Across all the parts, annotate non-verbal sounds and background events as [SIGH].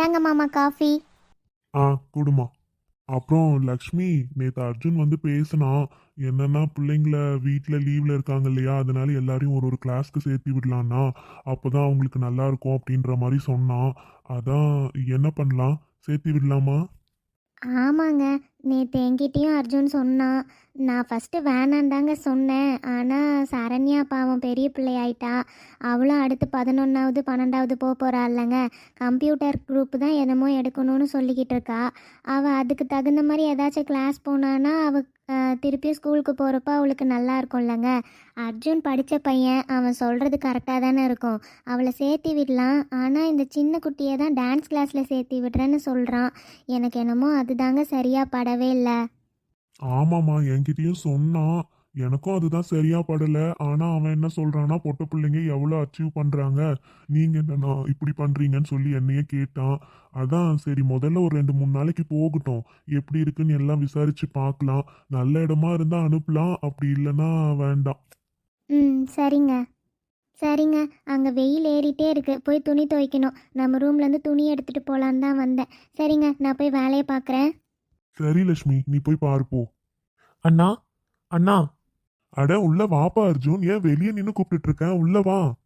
இந்தாங்க மாமா காஃபி. ஆ குடுமா. அப்புறம் லக்ஷ்மி நேற்று அர்ஜுன் வந்து பேசினா என்னன்னா பிள்ளைங்கள வீட்டில் லீவில் இருக்காங்க இல்லையா அதனால எல்லாரையும் ஒரு ஒரு கிளாஸ்க்கு சேர்த்து விடலான்னா அப்போ தான் அவங்களுக்கு நல்லா இருக்கும் அப்படின்ற மாதிரி சொன்னான். அதான் என்ன பண்ணலாம்? சேர்த்து விடலாமா? ஆமாங்க. நேற்று என்கிட்டயும் அர்ஜுன் சொன்னான் நான் ஃபஸ்ட்டு வேணான்னு சொன்னேன். ஆனால் சரண்யா பாவம் பெரிய பிள்ளையாயிட்டா. அவளும் அடுத்து பதினொன்றாவது பன்னெண்டாவது போக போகிறா இல்லைங்க. கம்ப்யூட்டர் குரூப் தான் என்னமோ எடுக்கணும்னு சொல்லிக்கிட்டு இருக்கா. அவள் அதுக்கு தகுந்த மாதிரி ஏதாச்சும் கிளாஸ் போனான்னா அவள் திருப்பியும் ஸ்கூலுக்கு போகிறப்ப அவளுக்கு நல்லா இருக்கும் இல்லைங்க அர்ஜுன் படித்த பையன் அவன் சொல்கிறது கரெக்டாக தானே இருக்கும். அவளை சேர்த்தி விடலாம். ஆனால் இந்த சின்ன குட்டியை தான் டான்ஸ் கிளாஸில் சேர்த்தி விடுறேன்னு சொல்கிறான் எனக்கு என்னமோ அதுதாங்க சரியாக படவே இல்லை. ஆமாம்மா என்கிட்டயும் சொன்னான். எனக்கும் அதுதான் சரியா படல. ஆனா அவன் என்ன சொல்றான்னா பொட்ட பிள்ளைங்க எவ்வளோ அச்சீவ் பண்றாங்க? நீங்க என்னண்ணா இப்படி பண்றீங்கன்னு சொல்லி என்னையே கேட்டான். அதான் சரி முதல்ல ஒரு ரெண்டு மூணு நாளைக்கு போகட்டும். எப்படி இருக்குன்னு எல்லாம் விசாரிச்சு பார்க்கலாம். நல்ல இடமா இருந்தா அனுப்பலாம். அப்படி இல்லைன்னா வேண்டாம். ம் சரிங்க. சரிங்க. அங்கே வெயில் ஏறிட்டே இருக்கு. போய் துணி துவைக்கணும். நம்ம ரூம்லேருந்து துணி எடுத்துகிட்டு போகலான்னு தான் வந்தேன். சரிங்க நான் போய் வேலையை பார்க்குறேன். சரி லட்சுமி. நீ போய் பாரு போ. அண்ணா. அண்ணா. அட உள்ள வாப்பா அர்ஜுன். ஏன் வெளியே நின்று கூப்பிட்டுட்டு இருக்கேன் உள்ள வா.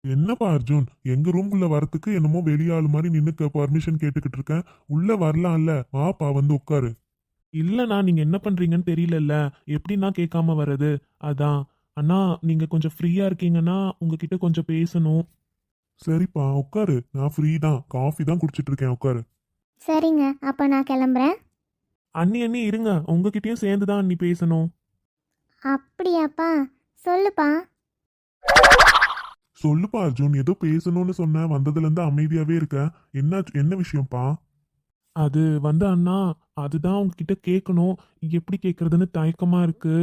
என்னப்பா அர்ஜுன்? எங்க ரூம்குள்ள வரத்துக்கு என்னமோ வெளியாள் மாதிரி நின்று பர்மிஷன் கேட்டுக்கிட்டு இருக்கேன் உள்ள வரலாம்ல. வாப்பா வந்து உட்காரு. இல்லண்ணா நீங்க என்ன பண்றீங்கன்னு தெரியலல்ல. எப்படின்னா கேட்காம வர்றது? அதான். அண்ணா நீங்க கொஞ்சம் ஃப்ரீயா இருக்கீங்கன்னா உங்ககிட்ட கொஞ்சம் பேசணும். சரிப்பா உட்காரு. நான் ஃப்ரீ தான் காஃபி தான் குடிச்சிட்டு இருக்கேன் உட்காரு. சரிங்க. அப்போ நான் கிளம்புறேன். அண்ணி அண்ணி இருங்க. உங்ககிட்டயும் சேர்ந்து தான் அண்ணி பேசணும். அப்படியாப்பா. சொல்லுப்பா. சொல்லுப்பா அர்ஜுன். ஏதோ பேசணும்னு சொன்னேன் வந்ததுல இருந்து அமைதியாவே இருக்க. என்ன என்ன விஷயம்ப்பா? அது வந்து அண்ணா அதுதான் உங்ககிட்ட கேட்கணும் எப்படி கேட்கறதுன்னு தயக்கமா இருக்கு.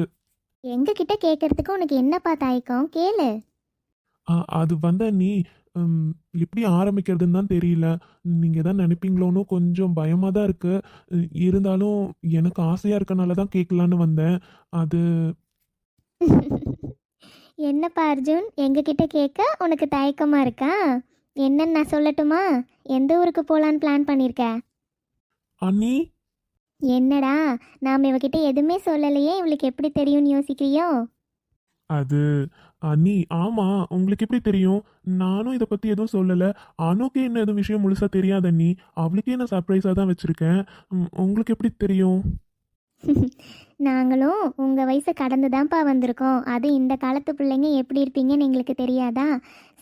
எங்ககிட்ட கேட்கறதுக்கு உனக்கு என்னப்பா தயக்கம்? கேளு. ஆ, அது வந்து நீ ம், எப்படி ஆரம்பிக்கிறதுன்னு தான் தெரியல. நீங்க தான் நினைப்பீங்களோன்னு கொஞ்சம் பயமா தான் இருக்கு. இ- இருந்தாலும் எனக்கு ஆசையா இருக்கனால தான் கேட்கலான்னு வந்தேன். அது என்னப்பா அர்ஜுன்? எங்ககிட்ட கேட்க உனக்கு தயக்கமா இருக்கா? என்னன்னு நான் சொல்லட்டுமா? எந்த ஊருக்கு போகலான்னு பிளான் பண்ணியிருக்க அண்ணி? என்னடா நாம் இவகிட்ட எதுவுமே சொல்லலையே? இவளுக்கு எப்படி தெரியும்னு யோசிக்கிறியோ? அது அண்ணி ஆமா உங்களுக்கு எப்படி தெரியும்? நானும் இதை பத்தி எதுவும் சொல்லல. அனுக்கு என்ன எதுவும் விஷயம் முழுசா தெரியாது அண்ணி. அவளுக்கே நான் சர்ப்ரைஸா தான் வச்சிருக்கேன். உங்களுக்கு எப்படி தெரியும்? [LAUGHS] நாங்களும் உங்கள் வயசை கடந்து தான்ப்பா வந்திருக்கோம். அது இந்த காலத்து பிள்ளைங்க எப்படி இருப்பீங்கன்னு எங்களுக்கு தெரியாதா?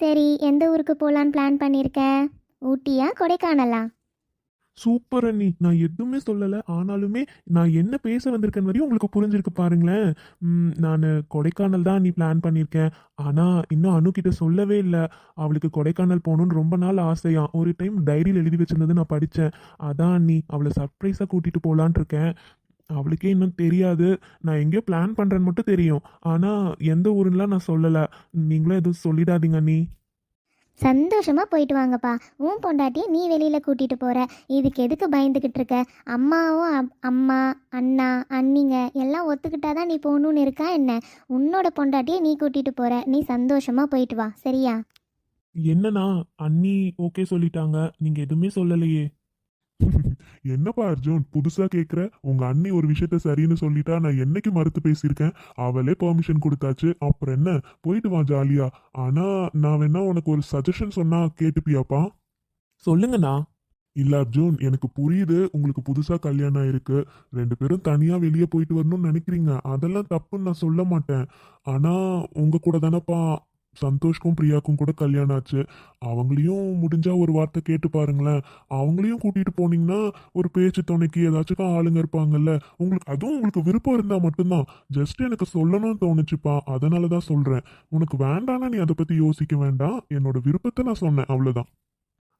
சரி எந்த ஊருக்கு போகலான்னு பிளான் பண்ணியிருக்க ஊட்டியா கொடைக்கானலா? சூப்பர் அண்ணி. நான் எதுவுமே சொல்லல. ஆனாலுமே நான் என்ன பேச வந்திருக்கேன் வரையும் உங்களுக்கு புரிஞ்சிருக்கு பாருங்களேன். நான் கொடைக்கானல் தான் நீ பிளான் பண்ணியிருக்கேன் ஆனா இன்னும் அனு கிட்ட சொல்லவே இல்லை. அவளுக்கு கொடைக்கானல் போகணும்னு ரொம்ப நாள் ஆசையா. ஒரு டைம் டைரியில் எழுதி வச்சிருந்தது நான் படித்தேன் அதான் நீ அவளை சர்ப்ரைஸாக கூட்டிட்டு போகலான் இருக்கேன். அவளுக்கே இன்னும் தெரியாது. நான் எங்கேயோ பிளான் பண்ணுறேன்னு மட்டும் தெரியும். ஆனால் எந்த ஊருலாம் நான் சொல்லலை. நீங்களும் எதுவும் சொல்லிடாதீங்க நீ சந்தோஷமாக போயிட்டு வாங்கப்பா. உன் பொண்டாட்டியை நீ வெளியில் கூட்டிகிட்டு போகிற இதுக்கு எதுக்கு பயந்துக்கிட்டு இருக்க? அம்மாவும் அம்மா அண்ணா அண்ணிங்க எல்லாம் ஒத்துக்கிட்டா தான் நீ போகணுன்னு இருக்கா என்ன? உன்னோட பொண்டாட்டியை நீ கூட்டிகிட்டு போகிற நீ சந்தோஷமாக போயிட்டு வா. சரியா? என்னண்ணா? அண்ணி ஓகே சொல்லிட்டாங்க. நீங்கள் எதுவுமே சொல்லலையே. என்னப்பா அர்ஜுன் புதுசா கேக்குற? உங்க அண்ணி ஒரு விஷயத்த சரின்னு சொல்லிட்டா நான் என்னைக்கு மறுத்து பேசியிருக்கேன்? அவளே பெர்மிஷன் கொடுத்தாச்சு. அப்புறம் என்ன? போயிட்டு வா ஜாலியா. ஆனா நான் வேணா உனக்கு ஒரு சஜஷன் சொன்னா கேட்டுப்பியாப்பா? சொல்லுங்கண்ணா. இல்ல அர்ஜுன் எனக்கு புரியுது. உங்களுக்கு புதுசா கல்யாணம் ஆயிருக்கு. ரெண்டு பேரும் தனியா வெளியே போயிட்டு வரணும்னு நினைக்கிறீங்க. அதெல்லாம் தப்புன்னு நான் சொல்ல மாட்டேன். ஆனா உங்க கூட தானப்பா சந்தோஷ்க்கும் பிரியாக்கும் கூட கல்யாணம் ஆச்சு. அவங்களையும் முடிஞ்சா ஒரு வார்த்தை கேட்டு பாருங்களேன். அவங்களையும் கூட்டிட்டு போனீங்கன்னா ஒரு பேச்சு துணைக்கு ஏதாச்சும் ஆளுங்க இருப்பாங்கல்ல. உங்களுக்கு அதுவும் உங்களுக்கு விருப்பம் இருந்தா மட்டும்தான். ஜஸ்ட் எனக்கு சொல்லணும்னு தோணுச்சுப்பா. அதனால தான் சொல்றேன். உனக்கு வேண்டாம்னா நீ அதை பத்தி யோசிக்க வேண்டாம். என்னோட விருப்பத்தை நான் சொன்னேன். அவ்வளோதான்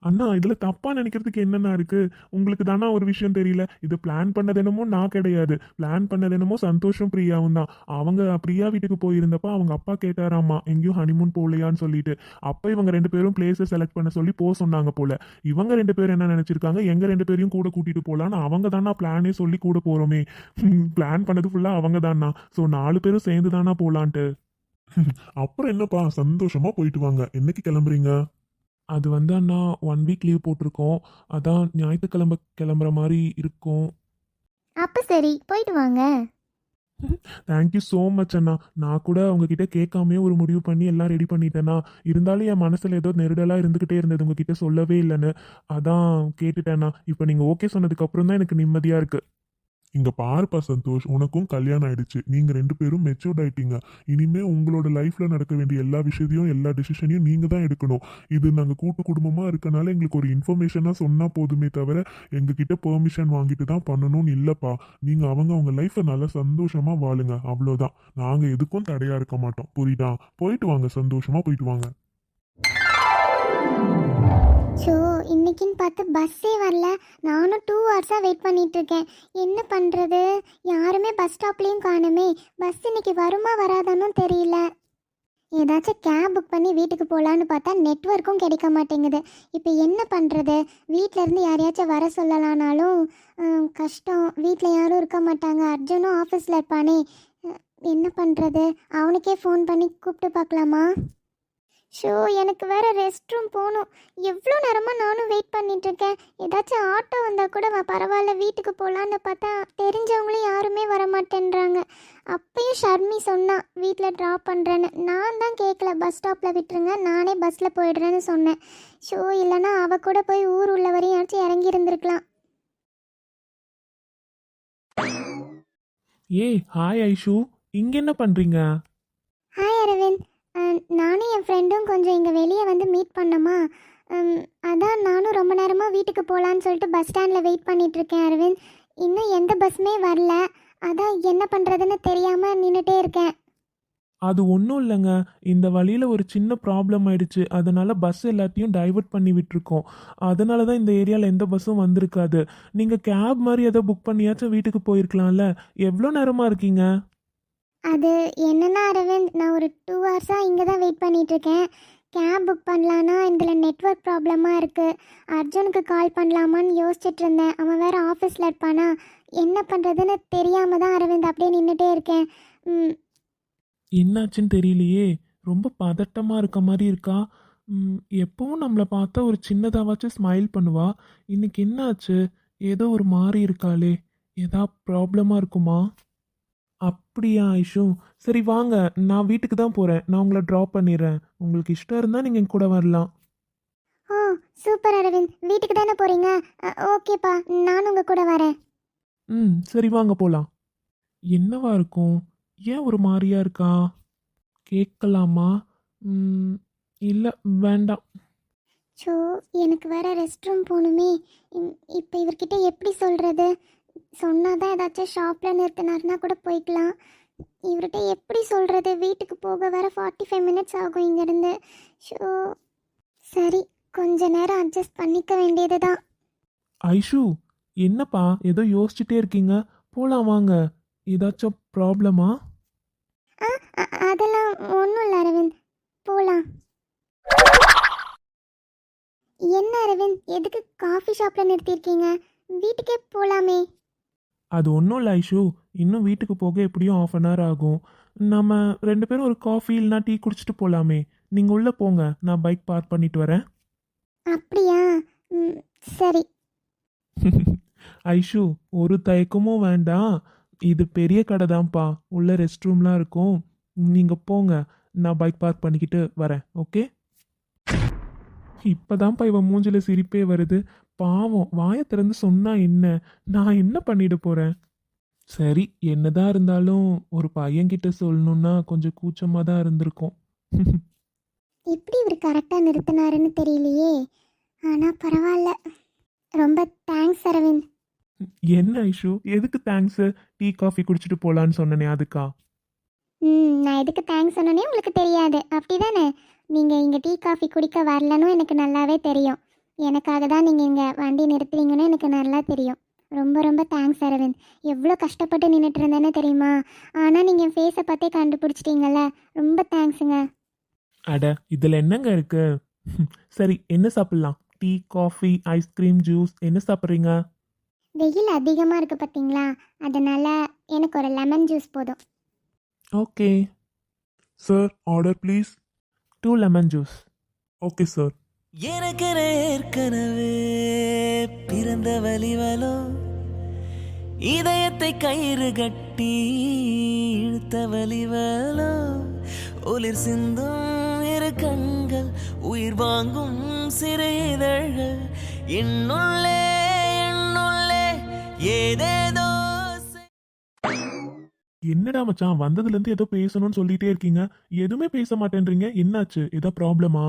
அண்ணா இதில் தப்பாக நினைக்கிறதுக்கு என்னண்ணா இருக்குது உங்களுக்கு தானே ஒரு விஷயம் தெரியல. இது பிளான் பண்ணது என்னமோ நான் கிடையாது. பிளான் பண்ணது என்னமோ சந்தோஷம் பிரியாவும் தான். அவங்க பிரியா வீட்டுக்கு போயிருந்தப்போ அவங்க அப்பா கேட்டாராம்மா எங்கேயும் ஹனிமூன் போகலையான்னு சொல்லிட்டு. அப்போ இவங்க ரெண்டு பேரும் பிளேஸை செலக்ட் பண்ண சொல்லி போக சொன்னாங்க போல. இவங்க ரெண்டு பேரும் என்ன நினச்சிருக்காங்க? எங்கள் ரெண்டு பேரையும் கூட கூட்டிகிட்டு போகலான்னு அவங்க தானா பிளானே சொல்லி கூட போகிறோமே பிளான் பண்ணது ஃபுல்லாக அவங்க தானா ஸோ நாலு பேரும் சேர்ந்து தானா போகலான்ட்டு அப்புறம் என்னப்பா? சந்தோஷமாக போயிட்டு வாங்க. என்னைக்கு கிளம்புறீங்க? அது வந்து அண்ணா ஒன் வீக் லீவ் போட்டிருக்கோம். அதான் ஞாயிற்றுக்கிழமை கிளம்புற மாதிரி இருக்கும். அப்போ சரி போயிட்டு வாங்க. தேங்க்யூ ஸோ மச் அண்ணா. நான் கூட உங்ககிட்ட கேட்காமே ஒரு முடிவு பண்ணி எல்லாம் ரெடி பண்ணிட்டேன்னா இருந்தாலும் என் மனசில் ஏதோ நெருடலாக இருந்துக்கிட்டே இருந்தது. உங்ககிட்ட சொல்லவே இல்லைன்னு. அதான் கேட்டுட்டேண்ணா. இப்போ நீங்கள் ஓகே சொன்னதுக்கப்புறம் தான் எனக்கு நிம்மதியாக இருக்குது இங்க பாருப்பா சந்தோஷ் உனக்கும் கல்யாணம் ஆயிடுச்சு. நீங்க ரெண்டு பேரும் மெச்சூர்ட் ஆயிட்டீங்க. இனிமே உங்களோட லைஃப்ல நடக்க வேண்டிய எல்லா விஷயத்தையும் எல்லா டிசிஷனையும் நீங்க தான் எடுக்கணும். இது நாங்க கூட்டு குடும்பமா இருக்கனால எங்களுக்கு ஒரு இன்ஃபர்மேஷனா சொன்னா போதுமே தவிர எங்ககிட்ட பெர்மிஷன் வாங்கிட்டு தான் பண்ணணும்னு இல்லப்பா. நீங்க அவங்க அவங்க லைஃப்பை நல்லா சந்தோஷமா வாழுங்க. அவ்வளோதான் நாங்க எதுக்கும் தடையா இருக்க மாட்டோம். புரியுதா? போயிட்டு வாங்க. சந்தோஷமா போயிட்டு வாங்க. ஸோ இன்னைக்குன்னு பார்த்து பஸ்ஸே வரல. நானும் டூ ஹவர்ஸாக வெயிட் பண்ணிகிட்ருக்கேன் என்ன பண்ணுறது யாருமே பஸ் ஸ்டாப்லேயும் காணுமே. பஸ் இன்னைக்கு வருமா வராதானும் தெரியல. ஏதாச்சும் கேப் புக் பண்ணி வீட்டுக்கு போகலான்னு பார்த்தா நெட்ஒர்க்கும் கிடைக்க மாட்டேங்குது. இப்போ என்ன பண்ணுறது வீட்டிலேருந்து யாரையாச்சும் வர சொல்லலானாலும் கஷ்டம். வீட்டில் யாரும் இருக்க மாட்டாங்க. அர்ஜுனும் ஆஃபீஸில் இருப்பானே. என்ன பண்ணுறது அவனுக்கே ஃபோன் பண்ணி கூப்பிட்டு பார்க்கலாமா? ஷோ எனக்கு வேற ரெஸ்ட் ரூம் போகணும் எவ்வளோ நேரமாக நானும் வெயிட் பண்ணிட்டு இருக்கேன் ஏதாச்சும் ஆட்டோ வந்தால் கூட பரவாயில்ல வீட்டுக்கு போகலான்னு பார்த்தா தெரிஞ்சவங்களும் யாருமே வரமாட்டேன்றாங்க. அப்பயும் ஷர்மி சொன்னா வீட்டில் ட்ராப் பண்ணுறேன்னு நான் தான் கேட்கல பஸ் ஸ்டாப்பில் விட்டுருங்க நானே பஸ்ஸில் போயிடுறேன்னு சொன்னேன். ஷோ இல்லைன்னா அவ கூட போய் ஊர் உள்ள வரையாச்சும் இறங்கி இருந்திருக்கலாம். ஏய் ஹாய் ஐஷு இங்கே என்ன பண்ணுறீங்க நானும் என் ஃப்ரெண்டும் கொஞ்சம் இங்கே வெளியே வந்து மீட் பண்ணோமா? அதான் நானும் ரொம்ப நேரமாக வீட்டுக்கு போகலான்னு சொல்லிட்டு பஸ் ஸ்டாண்டில் வெயிட் பண்ணிகிட்ருக்கேன் இருக்கேன் அரவிந்த். இன்னும் எந்த பஸ்ஸுமே வரல. அதான் என்ன பண்ணுறதுன்னு தெரியாமல் நின்றுட்டே இருக்கேன். அது ஒன்றும் இல்லைங்க. இந்த வழியில் ஒரு சின்ன ப்ராப்ளம் ஆயிடுச்சு. அதனால் பஸ் எல்லாத்தையும் டைவர்ட் பண்ணி விட்டுருக்கோம். அதனால தான் இந்த ஏரியாவில் எந்த பஸ்ஸும் வந்திருக்காது. நீங்கள் கேப் மாதிரி ஏதோ புக் பண்ணியாச்சும் வீட்டுக்கு போயிருக்கலாம்ல. எவ்வளோ நேரமாக இருக்கீங்க? அது என்னென்னா அரவிந்த் நான் ஒரு டூ ஹவர்ஸாக இங்கே தான் வெயிட் பண்ணிகிட்ருக்கேன் கேப் புக் பண்ணலான்னா இதில் நெட்வொர்க் ப்ராப்ளமாக இருக்குது அர்ஜுனுக்கு கால் பண்ணலாமான்னு யோசிச்சுட்டு இருந்தேன் அவன் வேறு ஆஃபீஸில் இருப்பானா? என்ன பண்ணுறதுன்னு தெரியாமல் தான் அரவிந்த் அப்படியே நின்றுட்டே இருக்கேன். ம், என்னாச்சுன்னு தெரியலையே. ரொம்ப பதட்டமாக இருக்க மாதிரி இருக்கா? எப்பவும் நம்மளை பார்த்தா ஒரு சின்னதாவாச்சும் ஸ்மைல் பண்ணுவா. இன்னைக்கு என்னாச்சு? ஏதோ ஒரு மாதிரி இருக்காளே. ஏதா ப்ராப்ளமாக இருக்குமா? அப்படியா ஐஷு? சரி வாங்க. நான் வீட்டுக்கு தான் போகிறேன் நான் உங்களை ட்ராப் பண்ணிடுறேன். உங்களுக்கு இஷ்டம் இருந்தால் நீங்கள் என் கூட வரலாம். ஓ சூப்பர் அரவிந்த். வீட்டுக்கு தானே போகிறீங்க ஓகேப்பா. நானும் உங்கள் கூட வரேன். ம் சரி வாங்க போகலாம் என்னவா இருக்கும்? ஏன் ஒரு மாதிரியா இருக்கா? கேட்கலாமா? இல்லை வேண்டாம். ஸோ எனக்கு வேற ரெஸ்ட் ரூம் போகணுமே. இப்போ இவர்கிட்ட எப்படி சொல்கிறது சொன்னால் தான் ஏதாச்சும் ஷாப்பில் நிறுத்தினாருன்னா கூட போய்க்கலாம். இவர்கிட்ட எப்படி சொல்கிறது வீட்டுக்கு போக வேற ஃபார்ட்டி ஃபைவ் மினிட்ஸ் ஆகும் இங்கேருந்து. ஸோ சரி கொஞ்ச நேரம் அட்ஜஸ்ட் பண்ணிக்க வேண்டியது தான் ஐஷு என்னப்பா? ஏதோ யோசிச்சுட்டே இருக்கீங்க. போலாம் வாங்க. ஏதாச்சும் ப்ராப்ளமா அதெல்லாம் ஒன்றும் இல்லை அரவிந்த். போகலாம் என்ன அரவிந்த்? எதுக்கு காஃபி ஷாப்பில் நிறுத்தியிருக்கீங்க? வீட்டுக்கே போகலாமே அது ஒன்றும் இல்லை ஐஷு. இன்னும் வீட்டுக்கு போக எப்படியும் ஆஃப் அன் ஹவர் ஆகும். நம்ம ரெண்டு பேரும் ஒரு காஃபி இல்லைனா டீ குடிச்சிட்டு போகலாமே நீங்கள் உள்ளே போங்க. நான் பைக் பார்க் பண்ணிட்டு வரேன். அப்படியா? சரி. [LAUGHS] ஐஷு ஒரு தயக்கமும் வேண்டாம். இது பெரிய கடை தான்ப்பா உள்ள ரெஸ்ட் ரூம்லாம் இருக்கும். நீங்கள் போங்க. நான் பைக் பார்க் பண்ணிக்கிட்டு வரேன். ஓகே இப்போதான்ப்பா இவன் மூஞ்சில சிரிப்பே வருது. பாவம் வாயை திறந்து சொன்னா என்ன? நான் என்ன பண்ணிட போகிறேன் சரி என்னதான் இருந்தாலும் ஒரு பையன்கிட்ட சொல்லணும்னா கொஞ்சம் கூச்சமாக தான் இருந்திருக்கும். எப்படி இவர் கரெக்டாக நிறுத்தினாருன்னு தெரியலையே. ஆனால் பரவாயில்ல. ரொம்ப தேங்க்ஸ் அரவிந்த். என்ன ஐஷு? எதுக்கு தேங்க்ஸு டீ காஃபி குடிச்சிட்டு போகலான்னு சொன்னனே அதுக்கா? ம் நான் எதுக்கு தேங்க்ஸ் சொன்னனே உங்களுக்கு தெரியாது. அப்படிதானே? நீங்கள் இங்கே டீ காஃபி குடிக்க வரலன்னு எனக்கு நல்லாவே தெரியும். எனக்காக தான் நீங்கள் இங்கே வண்டி நிறுத்துறீங்கன்னு எனக்கு நல்லா தெரியும். ரொம்ப ரொம்ப தேங்க்ஸ் அரவிந்த். எவ்வளோ கஷ்டப்பட்டு நின்றுட்டு இருந்தேன்னு தெரியுமா? ஆனால் நீங்கள் என் ஃபேஸை பார்த்தே கண்டுபிடிச்சிட்டீங்கல்ல. ரொம்ப தேங்க்ஸுங்க அட இதில் என்னங்க இருக்கு? சரி என்ன சாப்பிட்லாம்? டீ காஃபி ஐஸ்கிரீம் ஜூஸ் என்ன சாப்பிட்றீங்க? வெயில் அதிகமாக இருக்குது பார்த்தீங்களா? அதனால் எனக்கு ஒரு லெமன் ஜூஸ் போதும். Okay sir order please two lemon juice okay sir எனக்கென ஏற்கனவே பிறந்த வலிவலோ இதயத்தை கயிறு கட்டி இழுத்த வலிவலோ ஒளிர் சிந்தும் இரு கண்கள் உயிர் வாங்கும் சிறு இதழ்கள் என்னுள்ளே என்னுள்ளே ஏதேதோ என்னடா மச்சான் வந்ததுல இருந்து ஏதோ பேசணும்னு சொல்லிட்டே இருக்கீங்க. எதுவுமே பேச மாட்டேன்றீங்க. என்னாச்சு? ஏதோ ப்ராப்ளமா?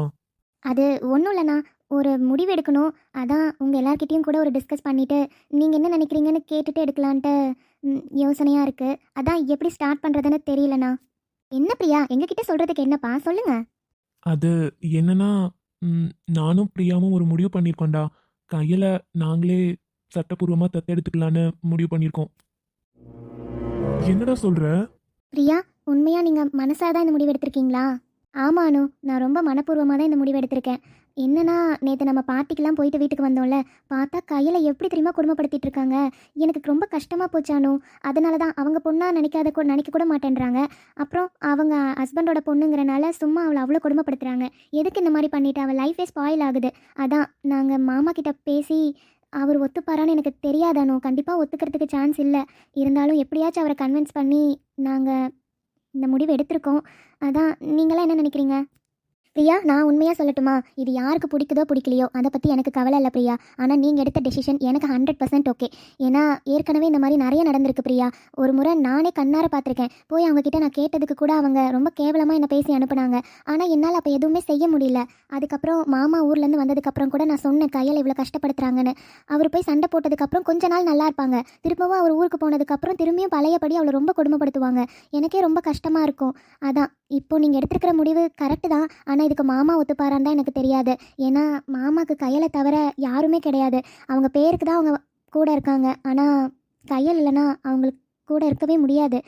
அது ஒன்றும் இல்லைண்ணா. ஒரு முடிவு எடுக்கணும். அதான் உங்கள் எல்லார்கிட்டயும் கூட ஒரு டிஸ்கஸ் பண்ணிவிட்டு நீங்கள் என்ன நினைக்கிறீங்கன்னு கேட்டுட்டு எடுக்கலான்ட்டு யோசனையாக இருக்குது அதான் எப்படி ஸ்டார்ட் பண்ணுறதுன்னு தெரியலண்ணா. என்ன பிரியா? எங்ககிட்ட சொல்கிறதுக்கு என்னப்பா? சொல்லுங்கள் அது என்னன்னா ம், நானும் பிரியாவும் ஒரு முடிவு பண்ணியிருக்கோம்டா கையில் நாங்களே சட்டப்பூர்வமாக தத்தெடுத்துக்கலான்னு முடிவு பண்ணியிருக்கோம் என்னடா சொல்ற? பிரியா உண்மையாக நீங்கள் மனசாக தான் இந்த முடிவு எடுத்திருக்கீங்களா? ஆமா அனு. நான் ரொம்ப மனப்பூர்வமாக தான் இந்த முடிவு எடுத்திருக்கேன். என்னன்னா நேற்று நம்ம பார்ட்டிக்கெலாம் போயிட்டு வீட்டுக்கு வந்தோம்ல. பார்த்தா கையில் எப்படி தெரியுமா குடும்பப்படுத்திட்டு இருக்காங்க? எனக்கு ரொம்ப கஷ்டமாக போச்சு அனு. அதனால தான் அவங்க பொண்ணாக நினைக்காத நினைக்க கூட மாட்டேன்றாங்க. அப்புறம் அவங்க ஹஸ்பண்டோட பொண்ணுங்கிறனால சும்மா அவளை அவ்வளோ கொடுமைப்படுத்துறாங்க. எதுக்கு இந்த மாதிரி பண்ணிட்டு அவள் லைஃபே ஸ்பாயில் ஆகுது? அதான் நாங்கள் மாமா கிட்ட பேசி அவர் ஒத்துப்பாரான்னு எனக்கு தெரியாதானோ கண்டிப்பாக ஒத்துக்கிறதுக்கு சான்ஸ் இல்லை. இருந்தாலும் எப்படியாச்சும் அவரை கன்வின்ஸ் பண்ணி நாங்கள் இந்த முடிவு எடுத்திருக்கோம். அதான் நீங்களாம் என்ன நினைக்கிறீங்க? பிரியா நான் உண்மையாக சொல்லட்டுமா? இது யாருக்கு பிடிக்குதோ பிடிக்கலையோ? அதை பற்றி எனக்கு கவலை இல்லை பிரியா. ஆனால் நீங்கள் எடுத்த டெசிஷன் எனக்கு ஹண்ட்ரட் பர்சன்ட் ஓகே ஏன்னா ஏற்கனவே இந்த மாதிரி நிறைய நடந்திருக்கு பிரியா. ஒரு முறை நானே கண்ணார பார்த்துருக்கேன். போய் அவங்ககிட்ட நான் கேட்டதுக்கு கூட அவங்க ரொம்ப கேவலமாக என்னை பேசி அனுப்புனாங்க. ஆனால் என்னால் அப்போ எதுவுமே செய்ய முடியல. அதுக்கப்புறம் மாமா ஊர்லேருந்து வந்ததுக்கப்புறம் கூட நான் சொன்னேன் கையில் இவ்வளோ கஷ்டப்படுத்துறாங்கன்னு. அவர் போய் சண்டை போட்டதுக்கப்புறம் கொஞ்ச நாள் நல்லா இருப்பாங்க. திரும்பவும் அவர் ஊருக்கு போனதுக்கப்புறம் திரும்பியும் பழையபடி அவளை ரொம்ப கொடுமைப்படுத்துவாங்க. எனக்கே ரொம்ப கஷ்டமாக இருக்கும். அதான் இப்போ நீங்கள் எடுத்திருக்கிற முடிவு கரெக்டு தான். ஆனால் இதுக்கு மாமா ஒத்துப்பாரான்னு தான் எனக்கு தெரியாது. ஏன்னா மாமாவுக்கு கையலை தவிர யாருமே கிடையாது. அவங்க பேருக்கு தான் அவங்க கூட இருக்காங்க. ஆனால் கையல் இல்லைன்னா அவங்களுக்கு கூட இருக்கவே முடியாது.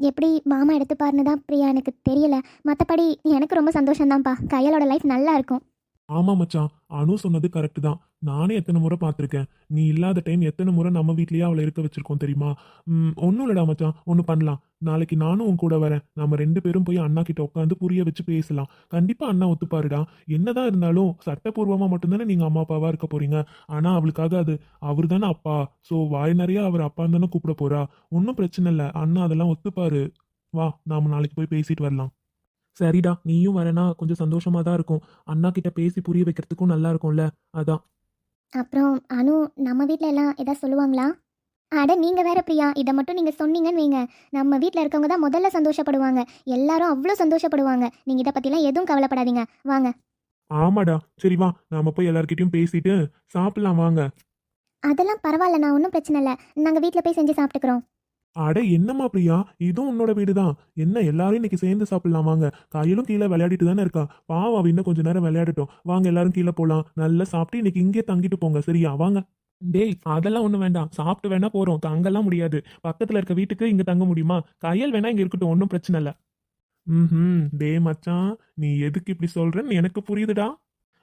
எப்படி மாமா எடுத்துப்பாருன்னு தான் பிரியா எனக்கு தெரியல. மற்றபடி எனக்கு ரொம்ப சந்தோஷம்தான்ப்பா. கையலோட லைஃப் நல்லா இருக்கும். ஆமா மச்சான். அனு சொன்னது கரெக்டு தான். நானே எத்தனை முறை பார்த்துருக்கேன். நீ இல்லாத டைம் எத்தனை முறை நம்ம வீட்லேயே அவளை இருக்க வச்சிருக்கோம் தெரியுமா? ம், ஒன்றும் இல்லடா மச்சான். ஒன்று பண்ணலாம். நாளைக்கு நானும் உன் கூட வரேன். நம்ம ரெண்டு பேரும் போய் அண்ணா கிட்ட உட்காந்து புரிய வச்சு பேசலாம். கண்டிப்பாக அண்ணா ஒத்துப்பாருடா. என்னதான் இருந்தாலும் சட்டப்பூர்வமாக மட்டும்தானே நீங்கள் அம்மா அப்பாவாக இருக்க போறீங்க? ஆனால் அவளுக்காக அது அவர் தானே அப்பா. ஸோ வாய் நிறைய அவர் அப்பான்னு தானே கூப்பிட போறா. ஒன்றும் பிரச்சனை இல்லை. அண்ணா அதெல்லாம் ஒத்துப்பாரு. வா நாம் நாளைக்கு போய் பேசிட்டு வரலாம். சரிடா. நீயும் வரனா கொஞ்சம் சந்தோஷமாக தான் இருக்கும். அண்ணா கிட்ட பேசி புரிய வைக்கிறதுக்கும் நல்லா இருக்கும்ல. அதான். அப்புறம் அனு நம்ம வீட்டில் எல்லாம் எதாவது சொல்லுவாங்களா? அட நீங்கள் வேற பிரியா இதை மட்டும் நீங்கள் சொன்னீங்கன்னு வைங்க. நம்ம வீட்டில் இருக்கவங்க தான் முதல்ல சந்தோஷப்படுவாங்க. எல்லாரும் அவ்வளோ சந்தோஷப்படுவாங்க. நீங்கள் இதை பற்றிலாம் எதுவும் கவலைப்படாதீங்க. வாங்க. ஆமாடா. சரி வா. நாம போய் எல்லார்கிட்டயும் பேசிட்டு சாப்பிடலாம் வாங்க. அதெல்லாம் பரவாயில்ல. நான் ஒன்றும் பிரச்சனை இல்லை. நாங்கள் வீட்டில் போய் செஞ்சு சாப்பிட்டுக்கிறோம். அட என்னம்மா பிரியா இதுவும் உன்னோட வீடு தான் என்ன எல்லாரும் இன்னைக்கு சேர்ந்து சாப்பிடலாம் வாங்க. கையிலும் கீழே விளையாடிட்டு தானே இருக்கா? பாவம் அவ இன்னும் கொஞ்ச நேரம் விளையாடட்டும். வாங்க எல்லாரும் கீழே போகலாம் நல்லா சாப்பிட்டு இன்னைக்கு இங்கே தங்கிட்டு போங்க சரியா? வாங்க. டேய் அதெல்லாம் ஒன்றும் வேண்டாம். சாப்பிட்டு வேணா போறோம். தங்கலாம் முடியாது. பக்கத்துல இருக்க வீட்டுக்கு இங்க தங்க முடியுமா? கையல் வேணா இங்க இருக்கட்டும் ஒன்றும் பிரச்சனை இல்லை. ம் டேய் மச்சான் நீ எதுக்கு இப்படி சொல்கிறேன்னு எனக்கு புரியுதுடா.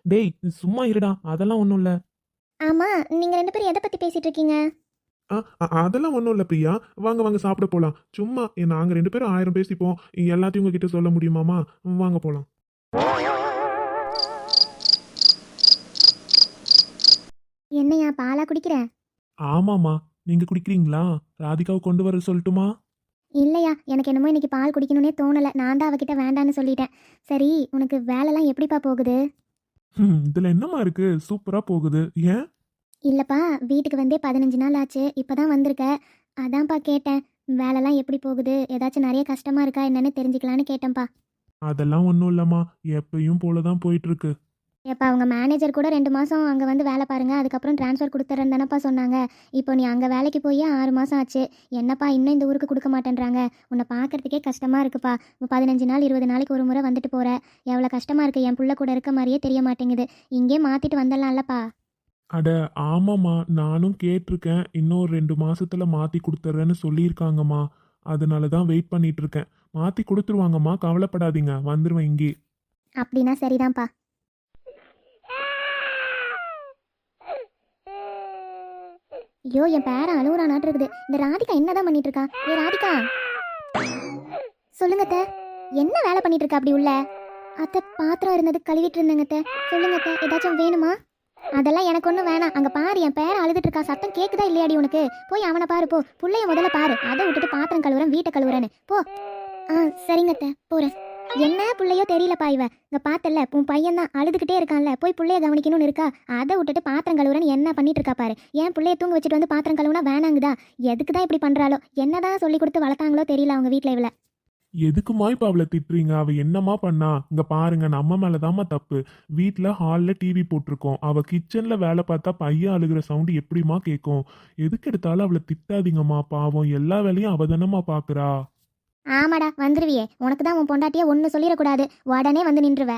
டேய் சும்மா இருடா. அதெல்லாம் ஒன்றும் இல்லை. ஆமாம் நீங்கள் ரெண்டு பேரும் எதை பற்றி பேசிகிட்டு இருக்கீங்க? அதெல்லாம் ஒன்றும் இல்லை பிரியா. வாங்க வாங்க சாப்பிட போகலாம் சும்மா நாங்கள் ரெண்டு பேரும் ஆயிரம் பேசிப்போம் எல்லாத்தையும் உங்ககிட்ட சொல்ல முடியுமாமா? வாங்க போகலாம் என்னையா பாலா குடிக்கிற? ஆமாம்மா. நீங்கள் குடிக்கிறீங்களா? ராதிகாவை கொண்டு வர சொல்லட்டுமா? இல்லையா எனக்கு என்னமோ இன்னைக்கு பால் குடிக்கணும்னே தோணலை. நான் தான் அவகிட்ட வேண்டான்னு சொல்லிட்டேன். சரி உனக்கு வேலைலாம் எப்படிப்பா போகுது? இதில் என்னம்மா இருக்கு? சூப்பராக போகுது. ஏன்? இல்லைப்பா வீட்டுக்கு வந்தே பதினஞ்சு நாள் ஆச்சு இப்போ தான் வந்திருக்க. அதான்ப்பா கேட்டேன் வேலைலாம் எப்படி போகுது? ஏதாச்சும் நிறைய கஷ்டமாக இருக்கா என்னன்னு தெரிஞ்சுக்கலான்னு கேட்டேன்ப்பா. அதெல்லாம் ஒன்றும் இல்லைம்மா எப்பயும் போல தான் போயிட்டு இருக்கு ஏப்பா அவங்க மேனேஜர் கூட ரெண்டு மாதம் அங்கே வந்து வேலை பாருங்க அதுக்கப்புறம் ட்ரான்ஸ்ஃபர் கொடுத்துறேன்னு தானப்பா சொன்னாங்க. இப்போ நீ அங்கே வேலைக்கு போய் ஆறு மாதம் ஆச்சு. என்னப்பா இன்னும் இந்த ஊருக்கு கொடுக்க மாட்டேன்றாங்க? உன்னை பார்க்கறதுக்கே கஷ்டமாக இருக்குப்பா. பதினஞ்சு நாள் இருபது நாளைக்கு ஒரு முறை வந்துட்டு போகிற எவ்வளோ கஷ்டமாக இருக்கு என் புள்ள கூட இருக்க மாதிரியே தெரிய மாட்டேங்குது. இங்கே மாற்றிட்டு வந்துடலாம்லப்பா. அட ஆமாம்மா. நானும் கேட்டிருக்கேன். இன்னும் ரெண்டு மாசத்துல மாற்றி கொடுத்துட்றேன்னு சொல்லியிருக்காங்கம்மா. அதனால தான் வெயிட் பண்ணிட்டு இருக்கேன் மாற்றி கொடுத்துருவாங்கம்மா. கவலைப்படாதீங்க. வந்துருவேன் இங்கே. அப்படின்னா சரிதான்ப்பா. ஐயோ என் பேரன் அழுகுறானாட்டு இருக்குது. இந்த ராதிகா என்னதான் பண்ணிட்டு இருக்கா ஏ ராதிகா. சொல்லுங்க அத்தை. என்ன வேலை பண்ணிட்டு இருக்கா அப்படி உள்ள? அத்தை பாத்திரம் இருந்தது கழுவிட்டு இருந்தேங்க அத்தை. சொல்லுங்க அத்தை. ஏதாச்சும் வேணுமா? அதெல்லாம் எனக்கு ஒன்றும் வேணாம். அங்கே பாரு என் பேர அழுதுட்டு இருக்கா சத்தம் கேட்குதா இல்லையாடி உனக்கு? போய் அவனை பாரு போ. புள்ளைய முதல்ல பாரு. அதை விட்டுட்டு பாத்திரம் கழுவுறேன் வீட்டை கழுவுறேன்னு. போ. ஆ சரிங்க அத்தை. போகிறேன் என்ன புள்ளையோ தெரியலப்பா இவ. இங்கே பார்த்தல உன் பையன் தான் அழுதுகிட்டே இருக்கான்ல. போய் புள்ளைய கவனிக்கணும்னு இருக்கா? அதை விட்டுட்டு பாத்திரம் கழுவுறேன்னு என்ன பண்ணிட்டு இருக்கா பாரு. ஏன் புள்ளைய தூங்க வச்சுட்டு வந்து பாத்திரம் கழுவுனா வேணாங்குதா? எதுக்கு தான் இப்படி பண்ணுறாளோ என்னதான் சொல்லி கொடுத்து வளர்த்தாங்களோ தெரியல அவங்க வீட்டில் இவளை. எதுக்குமா இப்ப அவளை திட்டுறீங்க? அவ என்னமா பண்ணா? இங்க பாருங்க நம்ம மேலதாம்மா தப்பு. வீட்ல ஹால்ல டிவி போட்டிருக்கோம். அவ கிச்சன்ல வேலை பார்த்தா பையன் அழுகிற சவுண்ட் எப்படிமா கேட்கும் எதுக்கு எடுத்தாலும் அவளை திட்டாதீங்கம்மா பாவம். எல்லா வேலையும் அவ தானம்மா பாக்குறா. ஆமாடா வந்துருவியே. உனக்கு தான் உன் பொண்டாட்டிய ஒன்று சொல்லிடக்கூடாது. உடனே வந்து நின்றுவ.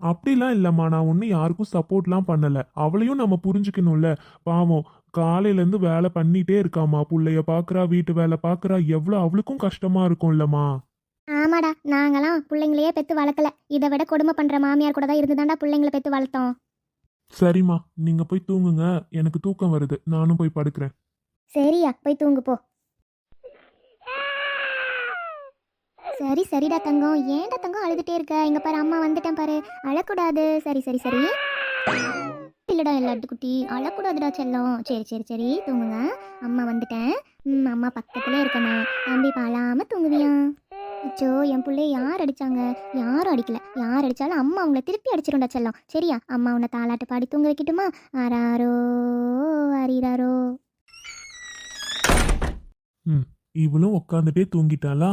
அப்படிலாம் இல்லம்மா. நான் ஒன்றும் யாருக்கும் சப்போர்ட்லாம் பண்ணல. அவளையும் நம்ம புரிஞ்சுக்கணும்ல. பாவம் காலையில இருந்து வேலை பண்ணிட்டே இருக்காமா புள்ளைய பாக்குறா வீட்டு வேலை பாக்குறா. எவ்வளவு அவளுக்கும் கஷ்டமா இருக்கும் இல்லம்மா ஆமாடா நாங்களாம் பிள்ளைங்களையே பெற்று வளர்க்கல. இதை விட கொடுமை பண்ணுற மாமியார் கூட தான் இருந்து தாண்டா பிள்ளைங்களை பெற்று வளர்த்தோம். சரிம்மா நீங்க போய் தூங்குங்க. எனக்கு தூக்கம் வருது. நானும் போய் படுக்கிறேன். சரியா போய் தூங்கு போ. சரி சரிடா தங்கம். ஏன்டா தங்கம் அழுதுட்டே இருக்க? இங்க பாரு அம்மா வந்துட்டேன் பாரு. அழக்கூடாது. சரி சரி சரி. இல்லடா எல்லாட்டு குட்டி அழக்கூடாதுடா செல்லம். சரி சரி சரி. தூங்குங்க. அம்மா வந்துட்டேன். அம்மா பக்கத்துல இருக்கணும். தம்பி பாலாம தூங்குவியா? அச்சோ என் பிள்ளைய யார் அடிச்சாங்க? யாரும் அடிக்கல. யார் அடிச்சாலும் அம்மா அவங்கள திருப்பி அடிச்சிரும்டா செல்லம். சரியா? அம்மா உன்னை தாளாட்டு பாடி தூங்க வைக்கட்டுமா? ஆராரோ ம் இவளும் உட்காந்துட்டே தூங்கிட்டாளா?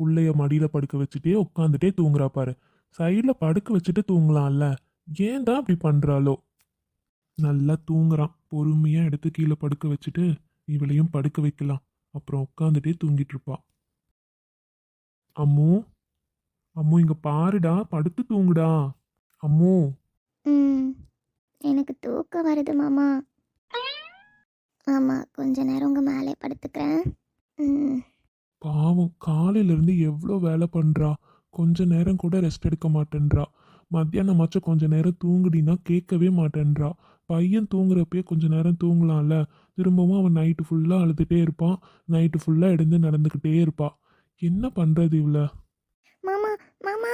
புள்ளைய மடியில படுக்க வச்சுட்டே உட்காந்துட்டே தூங்குறா பாரு. சைடுல படுக்க வச்சுட்டு தூங்கலாம்ல. ஏன் தான் அப்படி பண்றாளோ? நல்லா தூங்குறான். பொறுமையா எடுத்து கீழே படுக்க வச்சுட்டு இவளையும் படுக்க வைக்கலாம். அப்புறம் உட்காந்துட்டே தூங்கிட்டு இருப்பான் அம்மு அம்மு இங்க பாருடா படுத்து தூங்குடா. அம்மு. ம் எனக்கு தூக்கம் வருது மாமா. ஆமாம் கொஞ்ச நேரம் உங்கள் மேலே படுத்துக்கிறேன். ம். பாவம் காலையில இருந்து எவ்வளோ வேலை பண்றா. கொஞ்ச நேரம் கூட ரெஸ்ட் எடுக்க மாட்டேன்றா. மத்தியானமாச்சும் கொஞ்ச நேரம் தூங்குடினா கேட்கவே மாட்டேன்றா. பையன் தூங்குறப்பயே கொஞ்ச நேரம் தூங்கலாம்ல. திரும்பவும் அவன் நைட்டு ஃபுல்லாக அழுதுகிட்டே இருப்பான். நைட்டு ஃபுல்லாக எழுந்து நடந்துக்கிட்டே இருப்பா. என்ன பண்ணுறது இவ்வளோ மாமா மாமா.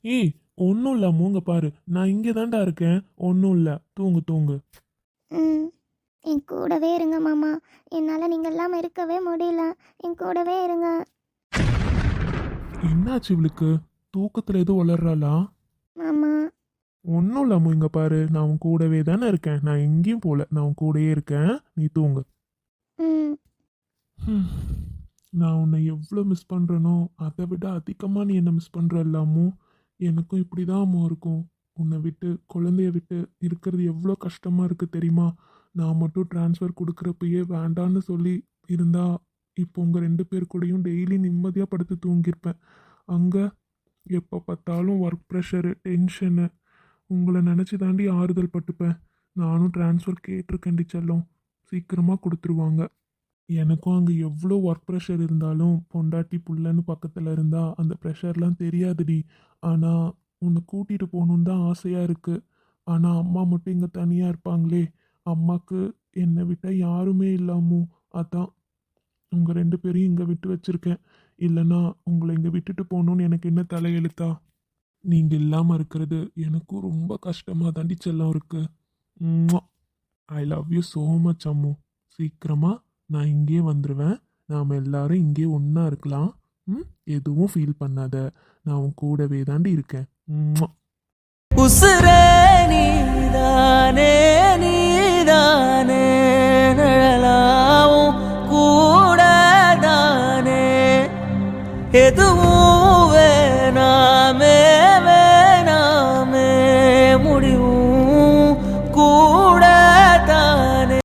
ஏய் ஒன்றும் இல்லை மூங்க பாரு. நான் இங்கே தான்டா இருக்கேன். ஒன்றும் இல்லை. தூங்கு தூங்கு. ம். என் கூடவே இருங்க மாமா. என்னால் நீங்கள் இல்லாமல் இருக்கவே முடியல. என் கூடவே இருங்க. என்னாச்சு இவளுக்கு? தூக்கத்தில் எதுவும் வளர்றாளா? மாமா. ஒன்றும் இல்லாம இங்க பாரு. நான் உன் கூடவே தானே இருக்கேன். நான் எங்கேயும் போல. நான் உன் கூடயே இருக்கேன். நீ தூங்கு. ம். நான் உன்னை எவ்வளோ மிஸ் பண்ணுறனோ அதை விட அதிகமாக நீ என்னை மிஸ் பண்ணுற எல்லாமோ எனக்கும் இப்படி தான் அம்மா இருக்கும். உன்னை விட்டு குழந்தைய விட்டு இருக்கிறது எவ்வளோ கஷ்டமாக இருக்குது தெரியுமா? நான் மட்டும் ட்ரான்ஸ்ஃபர் கொடுக்குறப்பயே வேண்டான்னு சொல்லி இருந்தா இப்போ உங்கள் ரெண்டு பேர் கூடயும் டெய்லி நிம்மதியாக படுத்து தூங்கியிருப்பேன். அங்கே எப்போ பார்த்தாலும் ஒர்க் ப்ரெஷரு டென்ஷனு உங்களை நினச்சி தாண்டி ஆறுதல் பட்டுப்பேன். நானும் ட்ரான்ஸ்ஃபர் கேட்டிருக்கேன் செல்லம். சீக்கிரமாக கொடுத்துருவாங்க. எனக்கும் அங்கே எவ்வளோ ஒர்க் ப்ரெஷர் இருந்தாலும் பொண்டாட்டி புள்ளன்னு பக்கத்தில் இருந்தால் அந்த ப்ரெஷர்லாம் தெரியாதுடி. ஆனால் உன்னை கூட்டிகிட்டு போகணுன்னு தான் ஆசையாக இருக்குது ஆனால் அம்மா மட்டும் இங்கே தனியாக இருப்பாங்களே. அம்மாக்கு என்னை விட்டால் யாருமே இல்லாமோ அதான். உங்கள் ரெண்டு பேரையும் இங்கே விட்டு வச்சுருக்கேன். இல்லைனா உங்களை இங்கே விட்டுட்டு போகணுன்னு எனக்கு என்ன தலையெழுத்தா? நீங்கள் இல்லாமல் இருக்கிறது எனக்கும் ரொம்ப கஷ்டமாக தாண்டி செல்லம் இருக்குது I love you so much Ammu. சீக்கிரமாக நான் இங்கேயே வந்துடுவேன் நாம் எல்லாரும் இங்கே ஒன்றா இருக்கலாம். ம்? எதுவும் ஃபீல் பண்ணாத. நான் உன் கூடவே தாண்டி இருக்கேன். ம்ம். உசுரே நீதானே நீதானே நிழலாவும் கூடதானே. எதுவும்